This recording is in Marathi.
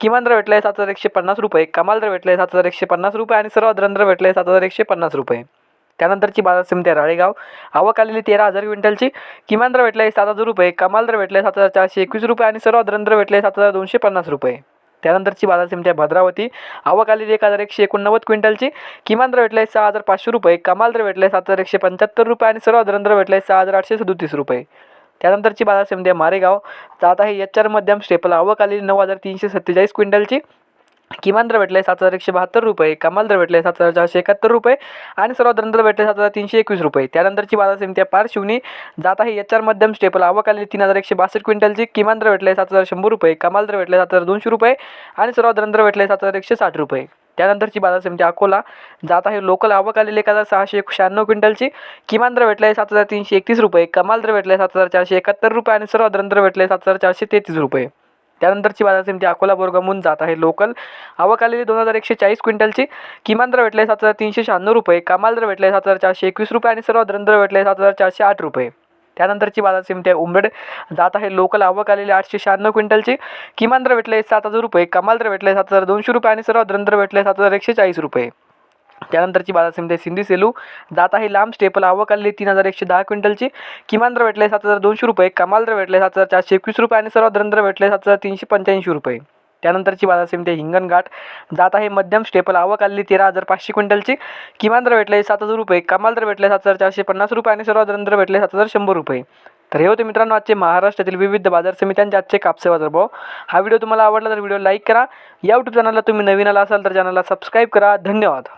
किमान दर भेटला आहे सात हजार एकशे पन्नास रुपये कमाल दर भेटला आहे सात हजार एकशे पन्नास रुपये आणि सर्वात दर भेटला आहे सात हजार एकशे पन्नास रुपये. त्यानंतरची बाजार समिती आहे राळेगाव. आवक आलेली तेरा हजार क्विंटलची. किमान दर भेटला आहे सात हजार रुपये कमाल दर भेटला आहे सात हजार चारशे एकवीस रुपये आणि सर्वात दर भेटले सात हजार दोनशे पन्नास रुपये. त्यानंतरची बाजार समिती आहे भद्रावती. आवक आलेली एक हजार एकशे एकोणनव्वद क्विंटलची. किमान दर भेटला आहे सहा हजार पाचशे रुपये कमाल दर भेटला आहे सात हजार एकशे पंच्याहत्तर रुपये आणि सर्वात दर भेटला आहे सहा हजार आठशे सदोतीस रुपये. त्यानंतरची बाजार समिती आहे मारेगाव. जात आहे एच आर मध्यम स्टेपल आवक आलेली नऊ हजार तीनशे सत्तेचाळीस क्विंटलची. किमान दर भेटले सात हजार एकशे बहात्तर रुपये कमाल दर आहे सात हजार चारशे एकाहत्तर रुपये आणि सर्वात दर भेटले सात हजार तीनशे एकवीस रुपये. त्यानंतरची बाजार समिती आहे पारशिवनी. जात आहे एच आर मध्यम स्टेपल आवक आलेली तीन हजार एकशे बासष्ट क्विंटलची. किमान दर भेटले सात हजार शंभर रुपये कमाल दर भेटले सात हजार दोनशे रुपये आणि सर्वात दर भेटले सात हजार एकशे साठ रुपये. त्यानंतरची बाजार समिती अकोला जात आहे. लोकल आवक आलेली एक हजार सहाशे शहाण्णव क्विंटलची. किमान दर भेटले सात हजार तीनशे एकतीस रुपये. कमाल दर भेटले सात हजार चारशे एकाहत्तर रुपये आणि सर्व दर भेटले सात हजार चारशे तेहतीस रुपये. त्यानंतरची बाजार समिती अकोला बोरगामून जात आहे. लोकल आवक आलेली दोन हजार एकशे चाळीस क्विंटलची. किमान दर भेटले सात हजार तीनशे शहाण्णव रुपये. कमाल दर भेटले सात हजार चारशे एकवीस रुपये आणि सर्व दर भेटले सात हजार चारशे आठ रुपये. त्यानंतरची बाजार समिती आहे उमरेड. जात आहे लोकल आवक आलेली आठशे शहाण्णव क्विंटलची. किमान दर भेटले सात हजार रुपये कमाल दर भेटले सात हजार दोनशे रुपये आणि सर्वात दर भेटले सात हजार एकशे चाळीस रुपये. त्यानंतरची बाजार समिती आहे सिंधी सेलू. जात आहे लांब स्टेपल आवक आलेली तीन हजार एकशे दहा क्विंटलची. किमान दर भेटले सात हजार दोनशे रुपये कमाल दर भेटले सात हजार चारशे एकवीस रुपये आणि सर्वात दर भेटले सात हजार तीनशे पंच्याऐंशी रुपये. त्यानंतरची बाजार समिती आहे हिंगणघाट जात आहे मध्यम स्टेपल. आवक आलेली तेरा हजार पाचशे क्विंटलची. किमान दर भेटले सात हजार रुपये. कमाल दर भेटले सात हजार चारशे पन्नास रुपये आणि सर्वात दर भेटले सात हजार शंभर रुपये. तर हे होते मित्रांनो आजचे महाराष्ट्रातील विविध बाजार समित्यांचे आजचे कापसे बाजार भाव. हा व्हिडिओ तुम्हाला आवडला तर व्हिडिओ लाईक करा. या यूट्यूब चॅनलला तुम्ही नवीन आला असाल तर चॅनलला सबस्क्राईब करा. धन्यवाद.